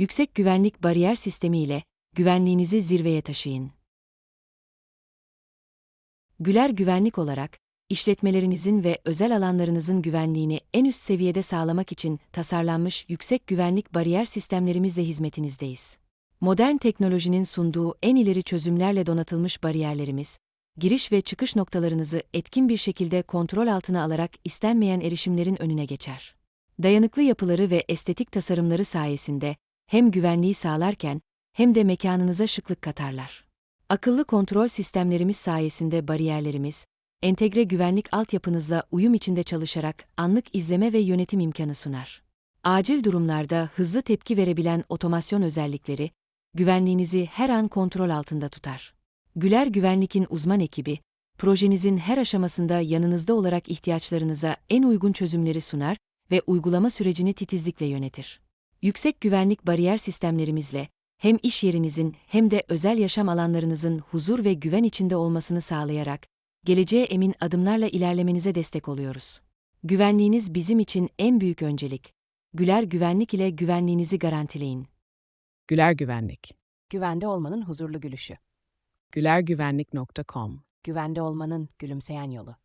Yüksek güvenlik bariyer sistemi ile güvenliğinizi zirveye taşıyın. Güler güvenlik olarak, işletmelerinizin ve özel alanlarınızın güvenliğini en üst seviyede sağlamak için tasarlanmış yüksek güvenlik bariyer sistemlerimizle hizmetinizdeyiz. Modern teknolojinin sunduğu en ileri çözümlerle donatılmış bariyerlerimiz, giriş ve çıkış noktalarınızı etkin bir şekilde kontrol altına alarak istenmeyen erişimlerin önüne geçer. Dayanıklı yapıları ve estetik tasarımları sayesinde hem güvenliği sağlarken hem de mekanınıza şıklık katarlar. Akıllı kontrol sistemlerimiz sayesinde bariyerlerimiz, entegre güvenlik altyapınızla uyum içinde çalışarak anlık izleme ve yönetim imkanı sunar. Acil durumlarda hızlı tepki verebilen otomasyon özellikleri, güvenliğinizi her an kontrol altında tutar. Güler Güvenlik'in uzman ekibi, projenizin her aşamasında yanınızda olarak ihtiyaçlarınıza en uygun çözümleri sunar ve uygulama sürecini titizlikle yönetir. Yüksek güvenlik bariyer sistemlerimizle hem iş yerinizin hem de özel yaşam alanlarınızın huzur ve güven içinde olmasını sağlayarak geleceğe emin adımlarla ilerlemenize destek oluyoruz. Güvenliğiniz bizim için en büyük öncelik. Güler Güvenlik ile güvenliğinizi garantileyin. Güler Güvenlik. Güvende olmanın huzurlu gülüşü. gülergüvenlik.com Güvende olmanın gülümseyen yolu.